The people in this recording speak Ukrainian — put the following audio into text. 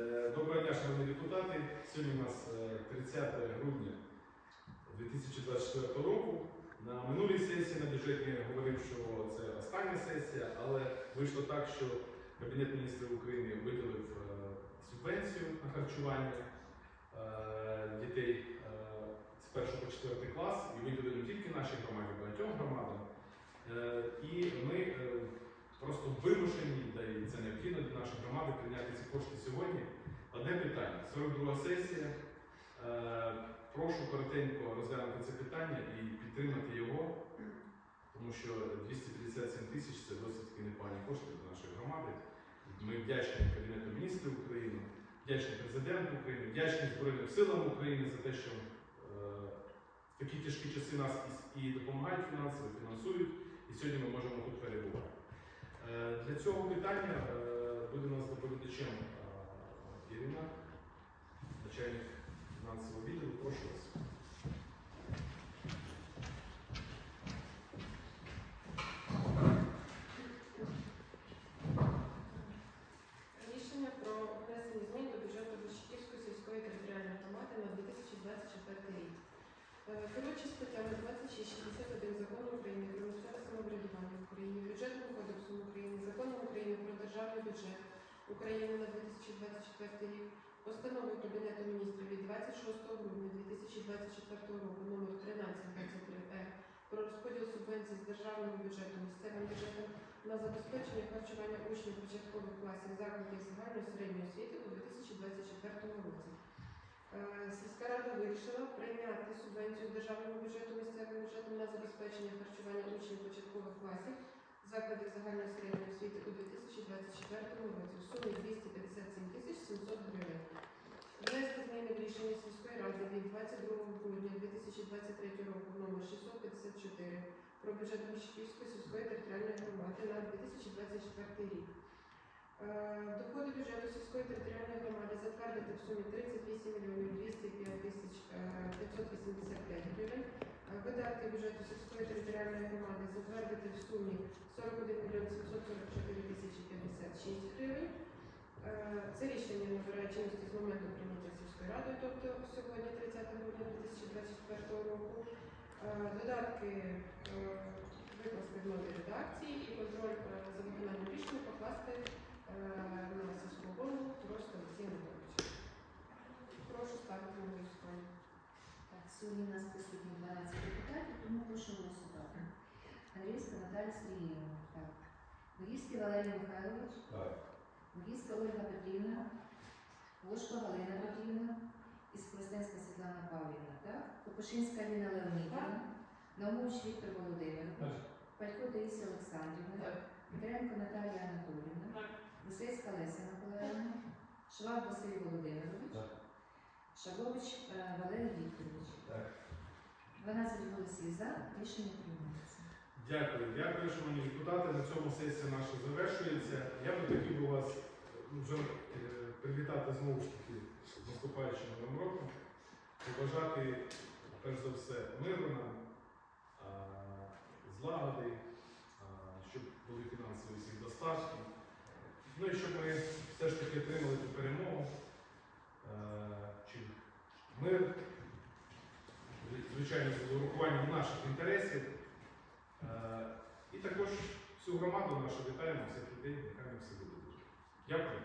Е, Доброго дня, шановні депутати. Сьогодні у нас е, 30 грудня 2024 року. На минулій сесії на бюджеті говорив, що це остання сесія, але вийшло так, що Кабінет міністрів України виділив е, субвенцію на харчування е, дітей е, з 1 по 4 клас і виділили не тільки нашій громаді, багатьом громадам. Е, І ми е, просто вимушені, та й це необхідно для нашої громади прийняти ці кошти 42 сесія. Е, Прошу коротенько розглянути це питання і підтримати його, тому що 257 тисяч це досить таки непогані кошти для нашої громади. Ми вдячні Кабінету міністрів України, вдячні президенту України, вдячні Збройним силам України за те, що е, в такі тяжкі часи нас і, допомагають фінансово, фінансують, і сьогодні ми можемо тут перебувати. Е, Для цього питання буде нас доповідачем начальник фінансового відділу. Прошу вас. Рішення про внесення змін до бюджету Бушківської сільської територіальної громади на 2024 рік. Е, Керуючи статтями 2661 закону України про місцеве самоврядування в Україні, бюджетним кодексом України, законом України про державний бюджет України на 2024 рік, постановою Кабінету міністрів від 26 грудня 2024 року номер 1323 р про розподіл субвенцій з державного бюджету місцевим бюджетом на забезпечення харчування учнів початкових класів закладів загальної середньої освіти у 2024 році. Е, Сільська рада вирішила прийняти субвенцію з державного бюджету місцевим бюджетом на забезпечення харчування учнів закладів загальної середньої освіти у 2024 році в сумі 257 тисяч 700 гривень. Внести зміни в рішення сільської ради від 22 грудня 2023 року номер 654 про бюджет Міщківської сільської територіальної громади на 2024 рік. Е, Доходи бюджету сільської територіальної громади затвердити в сумі 38 мільйонів 205 тисяч е, 585 гривень. Видатки бюджету сільської територіальної громади затвердити в сумі 41 мільйон 744 тисячі 56 гривень. Е, Це рішення набирає чинності з моменту прийняття сільської радою, тобто сьогодні, 30 грудня 2024 року. Е, Додатки е, викласти в новій редакції і контроль за виконанням рішення покласти на сільську голову просто Олексія Анатолійовича. Прошу ставити на сьогодні у нас присутні 12 депутатів, тому прошу голосувати. Андрійська Наталія Сергіївна. Так. Богівський Валерій Михайлович. Так. Богівська Ольга Петрівна. Ложко Галина Петрівна. І Скоростенська Світлана Павлівна. Так. Копошинська Ліна Леонідівна. Наумович Віктор Володимирович. Палько Таїсія Олександрівна. Петренко Наталія Анатоліївна. Гусейська Леся Миколаївна. Шваб Василь Володимирович. Так. Шагович е, Валерій Вікторович. Так. 12 голосів за, рішення приймається. Дякую, дякую, шановні депутати. На цьому сесія наша завершується. Я би хотів би вас ну, вже е, привітати знову ж таки з наступаючим новим роком, побажати, перш за все, миру нам, злагоди, щоб були фінансові всіх достатки. Ну і щоб ми все ж таки отримали цю перемогу, ми, звичайно, з урахуванням наших інтересів е, і також всю громаду нашу вітаємо всіх людей, нехай ми всі будуть. Дякую.